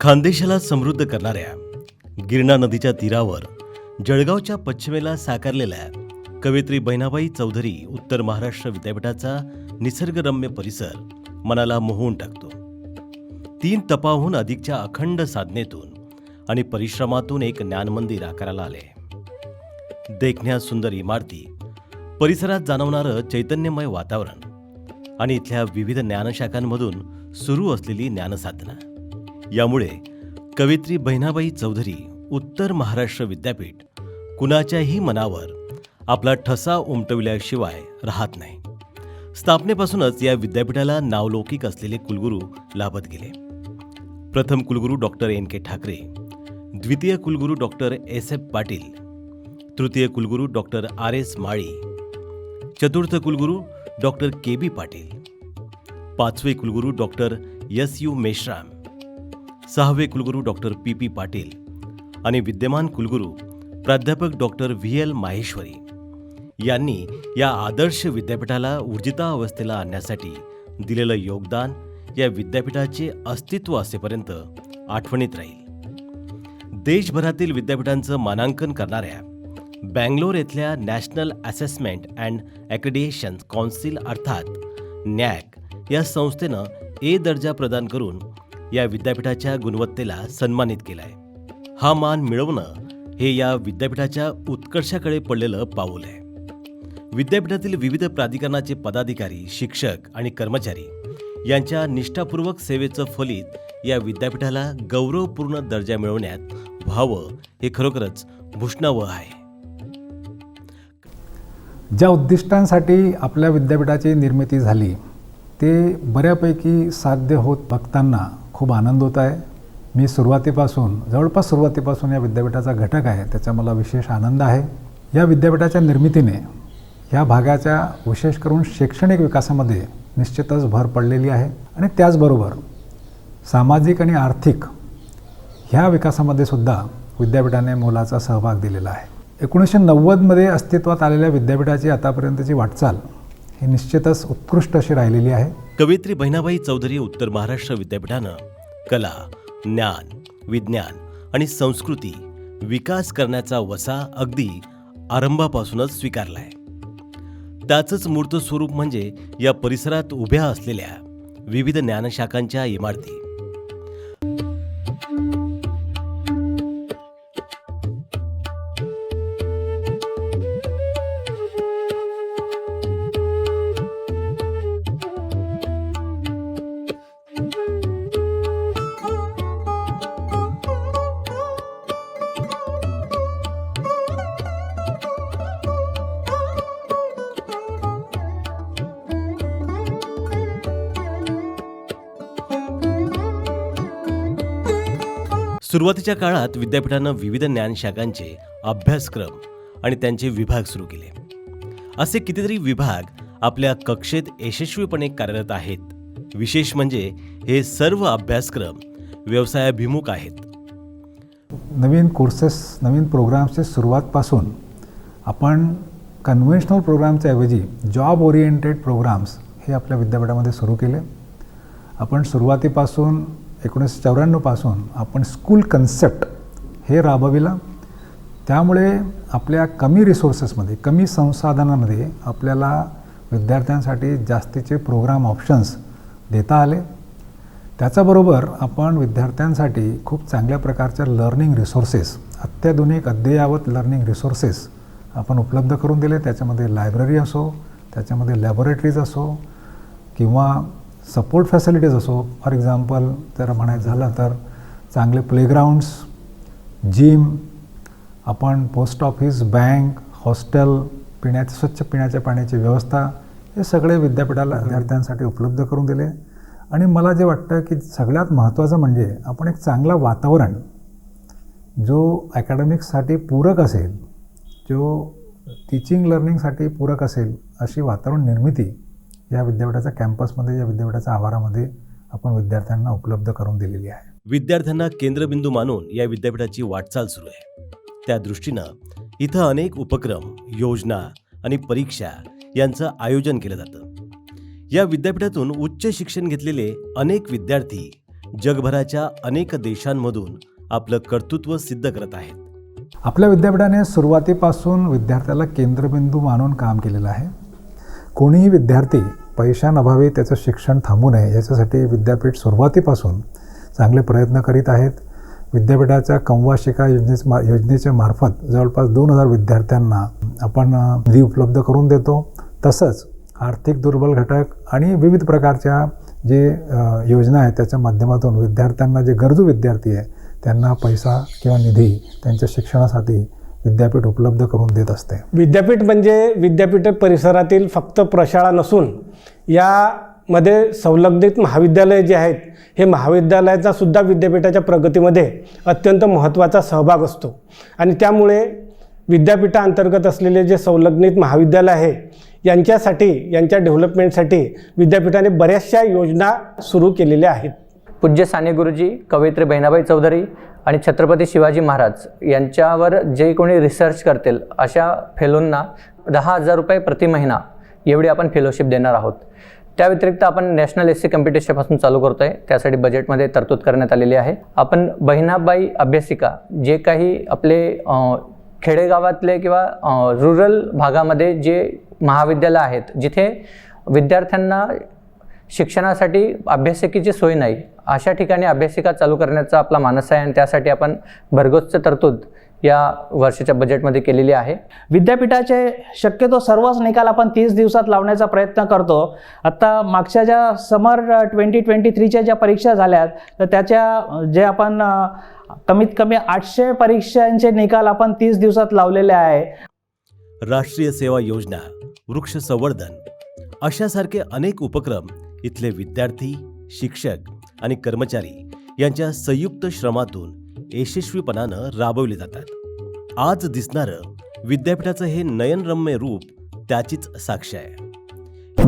खानदेशाला समृद्ध करणाऱ्या गिरणा नदीच्या तीरावर जळगावच्या पश्चिमेला साकारलेल्या कवयित्री बहिणाबाई चौधरी उत्तर महाराष्ट्र विद्यापीठाचा निसर्गरम्य परिसर मनाला मोहून टाकतो. तीन तपाहून अधिकच्या अखंड साधनेतून आणि परिश्रमातून एक ज्ञानमंदिर आकाराला आले. देखण्या सुंदर इमारती परिसरात जाणवणारं चैतन्यमय वातावरण आणि इथल्या विविध ज्ञानशाखांमधून सुरू असलेली ज्ञानसाधना. यामुळे कवित्री बहिणाबाई चौधरी उत्तर महाराष्ट्र विद्यापीठ कुणाच्याही मनावर आपला ठसा उमटविल्याशिवाय राहत नाही. स्थापनेपासूनच या विद्यापीठाला नावलौकिक असलेले कुलगुरू लाभत गेले. प्रथम कुलगुरू डॉक्टर एन. के. ठाकरे द्वितीय कुलगुरू डॉक्टर एस. एफ. पाटील तृतीय कुलगुरू डॉक्टर आर. एस. माळी चतुर्थ कुलगुरू डॉक्टर के बी पाटील. पाचवे कुलगुरू डॉक्टर एस यू मेश्राम. सहावे कुलगुरू डॉक्टर पी पी पाटील आणि विद्यमान कुलगुरू प्राध्यापक डॉक्टर व्ही एल माहेश्वरी यांनी या आदर्श विद्यापीठाला ऊर्जिता अवस्थेला आणण्यासाठी दिलेलं योगदान या विद्यापीठाचे अस्तित्व असेपर्यंत आठवणीत राहील. देशभरातील विद्यापीठांचं मानांकन करणाऱ्या Bangalore येथल्या national assessment and accreditation council अर्थात नॅक या संस्थेनं ए दर्जा प्रदान करून या विद्यापीठाच्या गुणवत्तेला सन्मानित केला आहे हा मान मिळवणं हे या विद्यापीठाच्या उत्कर्षाकडे पडलेलं पाऊल आहे. विद्यापीठातील विविध प्राधिकरणाचे पदाधिकारी शिक्षक आणि कर्मचारी यांच्या निष्ठापूर्वक सेवेचं फलित या विद्यापीठाला गौरवपूर्ण दर्जा मिळवण्यात व्हावं हे खरोखरच भूषणावह आहे. ज्या उद्दिष्टांसाठी आपल्या विद्यापीठाची निर्मिती झाली ते बऱ्यापैकी साध्य होत बघताना खूप आनंद होत आहे. मी सुरुवातीपासून जवळपास सुरुवातीपासून या विद्यापीठाचा घटक आहे त्याचा मला विशेष आनंद आहे. या विद्यापीठाच्या निर्मितीने या भागाच्या विशेष करून शैक्षणिक विकासामध्ये निश्चितच भर पडलेली आहे. आणि त्याचबरोबर सामाजिक आणि आर्थिक ह्या विकासामध्ये सुद्धा विद्यापीठाने मोलाचा सहभाग दिलेला आहे. एकोणीसशे नव्वदमध्ये अस्तित्वात आलेल्या विद्यापीठाची आतापर्यंतची वाटचाल ही निश्चितच उत्कृष्ट अशी राहिलेली आहे. कवयित्री बहिणाबाई चौधरी उत्तर महाराष्ट्र विद्यापीठानं कला ज्ञान विज्ञान आणि संस्कृती विकास करण्याचा वसा अगदी आरंभापासूनच स्वीकारला आहे त्याचंच मूर्त स्वरूप म्हणजे या परिसरात उभ्या असलेल्या विविध ज्ञानशाखांच्या इमारती. सुरुवातीच्या काळात विद्यापीठानं विविध ज्ञानशाखांचे अभ्यासक्रम आणि त्यांचे विभाग सुरू केले. असे कितीतरी विभाग आपल्या कक्षेत यशस्वीपणे कार्यरत आहेत. विशेष म्हणजे हे सर्व अभ्यासक्रम व्यवसायाभिमुख आहेत. नवीन कोर्सेस नवीन प्रोग्राम्सची सुरुवातपासून आपण कन्व्हेन्शनल प्रोग्रामच्या ऐवजी जॉब ओरिएंटेड प्रोग्राम्स हे आपल्या विद्यापीठामध्ये सुरू केले. आपण सुरुवातीपासून एकोणीसशे चौऱ्याण्णवपासून आपण स्कूल कन्सेप्ट हे राबविला. त्यामुळे आपल्या कमी रिसोर्सेसमध्ये कमी संसाधनामध्ये आपल्याला विद्यार्थ्यांसाठी जास्तीचे प्रोग्राम ऑप्शन्स देता आले. त्याच्याबरोबर आपण विद्यार्थ्यांसाठी खूप चांगल्या प्रकारच्या लर्निंग रिसोर्सेस अत्याधुनिक अद्ययावत लर्निंग रिसोर्सेस आपण उपलब्ध करून दिले. त्याच्यामध्ये लायब्ररी असो त्याच्यामध्ये लॅबोरेटरीज असो किंवा सपोर्ट फॅसिलिटीज असो फॉर एक्झाम्पल जर म्हणायचं झालं तर चांगले प्लेग्राऊंड्स जिम आपण पोस्ट ऑफिस बँक हॉस्टेल पिण्याचे स्वच्छ पिण्याच्या पाण्याची व्यवस्था हे सगळे विद्यापीठाला विद्यार्थ्यांसाठी उपलब्ध करून दिले. आणि मला जे वाटतं की सगळ्यात महत्त्वाचं म्हणजे आपण एक चांगलं वातावरण जो अकॅडमिक्ससाठी पूरक असेल जो टीचिंग लर्निंगसाठी पूरक असेल अशी वातावरण निर्मिती या विद्यापीठाच्या कॅम्पसमध्ये या विद्यापीठाच्या आवारामध्ये आपण विद्यार्थ्यांना उपलब्ध करून दिलेली आहे. विद्यार्थ्यांना केंद्रबिंदू मानून या विद्यापीठाची वाटचाल सुरू आहे. त्या दृष्टीनं इथं अनेक उपक्रम योजना आणि परीक्षा यांचं आयोजन केलं जातं. या विद्यापीठातून उच्च शिक्षण घेतलेले अनेक विद्यार्थी जगभराच्या अनेक देशांमधून आपलं कर्तृत्व सिद्ध करत आहेत. आपल्या विद्यापीठाने सुरुवातीपासून विद्यार्थ्याला केंद्रबिंदू मानून काम केलेलं आहे. कोणीही विद्यार्थी पैशांअभावी त्याचं शिक्षण थांबू नये याच्यासाठी विद्यापीठ सुरुवातीपासून चांगले प्रयत्न करीत आहेत. विद्यापीठाच्या कंवाशिका योजने मा योजनेच्या मार्फत जवळपास दोन हजार विद्यार्थ्यांना आपण निधी उपलब्ध करून देतो. तसंच आर्थिक दुर्बल घटक आणि विविध प्रकारच्या जे योजना आहेत त्याच्या माध्यमातून विद्यार्थ्यांना जे गरजू विद्यार्थी आहे त्यांना पैसा किंवा निधी त्यांच्या शिक्षणासाठी विद्यापीठ उपलब्ध करून देत असते. विद्यापीठ म्हणजे विद्यापीठ परिसरातील फक्त प्रशाळा नसून यामध्ये संलग्नित महाविद्यालय जे आहेत हे महाविद्यालयाचा सुद्धा विद्यापीठाच्या प्रगतीमध्ये अत्यंत महत्त्वाचा सहभाग असतो. आणि त्यामुळे विद्यापीठाअंतर्गत असलेले जे संलग्नित महाविद्यालय आहे यांच्यासाठी यांच्या डेव्हलपमेंटसाठी विद्यापीठाने बऱ्याचशा योजना सुरू केलेल्या आहेत. पूज्य साने गुरुजी कवयित्री बहिणाबाई चौधरी आणि छत्रपती शिवाजी महाराज यांच्यावर जे कोणी रिसर्च करतील अशा फेलोंना दहा हजार रुपये प्रति महिना एवढी आपण फेलोशिप देणार आहोत. त्या व्यतिरिक्त आपण नॅशनल एस सी कम्पिटिशनपासून चालू करतो आहे त्यासाठी बजेटमध्ये तरतूद करण्यात आलेली आहे. आपण बहिणाबाई अभ्यासिका जे काही आपले खेडेगावातले किंवा रुरल भागामध्ये जे महाविद्यालय आहेत जिथे विद्यार्थ्यांना शिक्षणासाठी अभ्यासिकेची सोय नाही. अशा ठिकाणी अभ्यासिका चालू करण्याचा आपला मानस आहे आणि त्यासाठी आपण भरघोसचं तरतूद या वर्षाच्या बजेटमध्ये केलेली आहे. विद्यापीठाचे शक्यतो सर्वच निकाल आपण तीस दिवसात लावण्याचा प्रयत्न करतो. आत्ता मागच्या ज्या समर ट्वेंटी ट्वेंटी थ्रीच्या ज्या परीक्षा झाल्यात तर त्याच्या जे आपण कमीत कमी आठशे परीक्षांचे निकाल आपण तीस दिवसात लावलेले आहे. राष्ट्रीय सेवा योजना वृक्ष संवर्धन अशासारखे अनेक उपक्रम इथले विद्यार्थी शिक्षक आणि कर्मचारी यांच्या संयुक्त श्रमातून यशस्वीपणानं राबवले जातात. आज दिसणारं विद्यापीठाचं हे नयनरम्य रूप त्याचीच साक्ष आहे.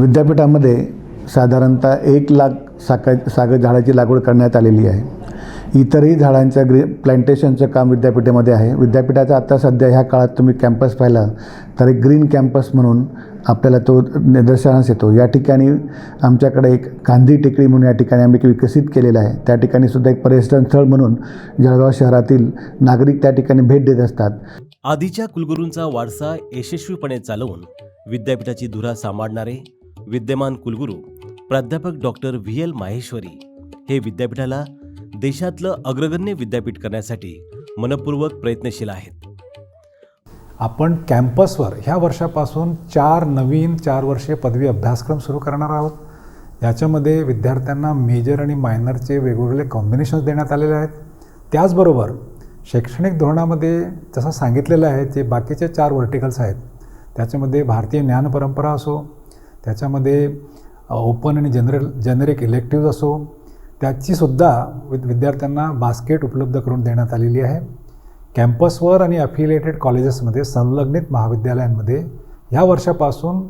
विद्यापीठामध्ये साधारणतः एक लाख साका सागर झाडाची लागवड करण्यात आलेली आहे. इतरही झाडांच्या ग्री प्लांटेशनचं काम विद्यापीठामध्ये आहे. विद्यापीठाचा आता सध्या ह्या काळात तुम्ही कॅम्पस पाहिला तर एक ग्रीन कॅम्पस म्हणून आपल्याला तो निदर्शनास येतो. या ठिकाणी आमच्याकडे एक गांधी टेकडी म्हणून या ठिकाणी आम्ही विकसित केलेलं आहे. त्या ठिकाणी सुद्धा एक पर्यटन स्थळ म्हणून जळगाव शहरातील नागरिक त्या ठिकाणी भेट देत असतात. आधीच्या कुलगुरूंचा वारसा यशस्वीपणे चालवून विद्यापीठाची धुरा सांभाळणारे विद्यमान कुलगुरू प्राध्यापक डॉक्टर व्ही एल माहेश्वरी हे विद्यापीठाला देशातलं अग्रगण्य विद्यापीठ करण्यासाठी मनपूर्वक प्रयत्नशील आहेत. आपण कॅम्पसवर ह्या वर्षापासून चार नवीन चार वर्षीय पदवी अभ्यासक्रम सुरू करणार आहोत. याच्यामध्ये विद्यार्थ्यांना मेजर आणि मायनरचे वेगवेगळे कॉम्बिनेशन्स देण्यात आलेले आहेत. त्याचबरोबर शैक्षणिक धोरणामध्ये जसं सांगितलेलं आहे जे बाकीचे चार व्हर्टिकल्स आहेत त्याच्यामध्ये भारतीय ज्ञानपरंपरा असो त्याच्यामध्ये ओपन आणि जनरल जेनेरिक इलेक्टिव्ह असो त्याचीसुद्धा विद विद्यार्थ्यांना बास्केट उपलब्ध करून देण्यात आलेली आहे. कॅम्पसवर आणि अफिलिएटेड कॉलेजेसमध्ये संलग्नित महाविद्यालयांमध्ये ह्या वर्षापासून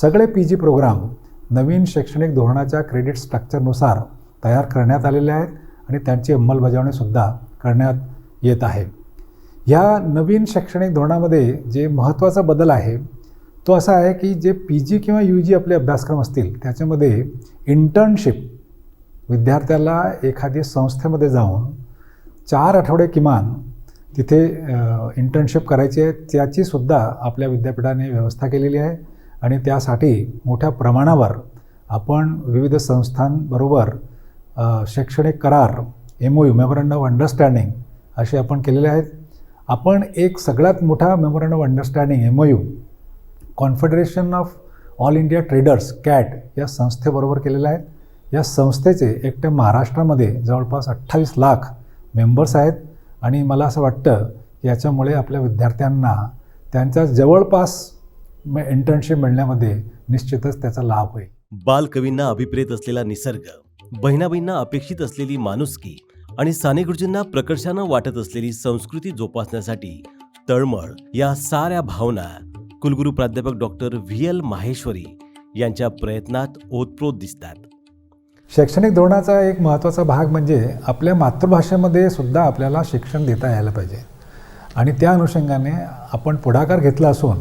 सगळे पी जी प्रोग्राम नवीन शैक्षणिक धोरणाच्या क्रेडिट स्ट्रक्चरनुसार तयार करण्यात आलेले आहेत आणि त्यांची अंमलबजावणीसुद्धा करण्यात येत आहे. ह्या नवीन शैक्षणिक धोरणामध्ये जे महत्त्वाचा बदल आहे तो असा आहे की जे पी जी किंवा यू जी आपले अभ्यासक्रम असतील त्याच्यामध्ये इंटर्नशिप विद्यार्थ्याला एखादी संस्थेमध्ये जाऊन चार आठवडे किमान तिथे इंटर्नशिप करायची आहे त्याचीसुद्धा आपल्या विद्यापीठाने व्यवस्था केलेली आहे. आणि त्यासाठी मोठ्या प्रमाणावर आपण विविध संस्थांबरोबर शैक्षणिक करार M O U memorandum of understanding असे आपण केलेले आहेत. आपण एक सगळ्यात मोठा memorandum of understanding M O U confederation of all India traders CAT या संस्थेबरोबर केलेलं आहे. या संस्थेचे एकट्या महाराष्ट्रामध्ये जवळपास अठ्ठावीस लाख मेंबर्स आहेत. आणि मला असं वाटतं की याच्यामुळे आपल्या विद्यार्थ्यांना त्यांच्या जवळपास इंटर्नशिप मिळण्यामध्ये निश्चितच त्याचा लाभ होईल. बालकवींना अभिप्रेत असलेला निसर्ग बहिणाबाईंना अपेक्षित असलेली माणुसकी आणि साने गुरुजींना प्रकर्षानं वाटत असलेली संस्कृती जोपासण्यासाठी तळमळ या साऱ्या भावना कुलगुरू प्राध्यापक डॉक्टर व्ही एल माहेश्वरी यांच्या प्रयत्नात ओतप्रोत दिसतात. शैक्षणिक धोरणाचा एक महत्त्वाचा भाग म्हणजे आपल्या मातृभाषेमध्ये सुद्धा आपल्याला शिक्षण देता यायला पाहिजे. आणि त्या अनुषंगाने आपण पुढाकार घेतला असून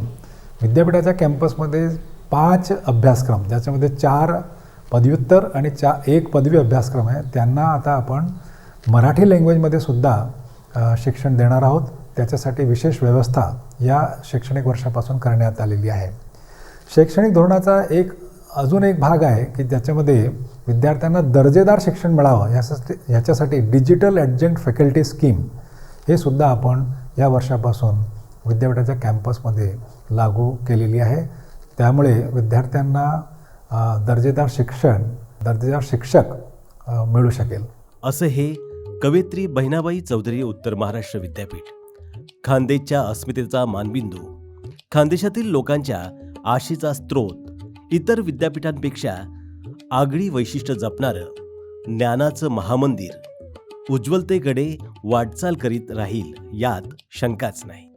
विद्यापीठाच्या कॅम्पसमध्ये पाच अभ्यासक्रम ज्याच्यामध्ये चार पदव्युत्तर आणि चा एक पदवी अभ्यासक्रम आहे त्यांना आता आपण मराठी लँग्वेजमध्ये सुद्धा शिक्षण देणार आहोत. त्याच्यासाठी विशेष व्यवस्था या शैक्षणिक वर्षापासून करण्यात आलेली आहे. शैक्षणिक धोरणाचा एक अजून एक भाग आहे की ज्याच्यामध्ये विद्यार्थ्यांना दर्जेदार शिक्षण मिळावं यासाठी याच्यासाठी डिजिटल ॲडजंट फॅकल्टी स्कीम हे सुद्धा आपण या वर्षापासून विद्यापीठाच्या कॅम्पसमध्ये लागू केलेली आहे. त्यामुळे विद्यार्थ्यांना दर्जेदार शिक्षण दर्जेदार शिक्षक मिळू शकेल. असं हे कवयित्री बहिणाबाई चौधरी उत्तर महाराष्ट्र विद्यापीठ. खानदेशच्या अस्मितेचा मानबिंदू खानदेशातील लोकांच्या आशेचा स्रोत इतर विद्यापीठांपेक्षा आगळी वैशिष्ट्य जपणारं ज्ञानाचं महामंदिर उज्ज्वलतेकडे वाटचाल करीत राहील यात शंकाच नाही.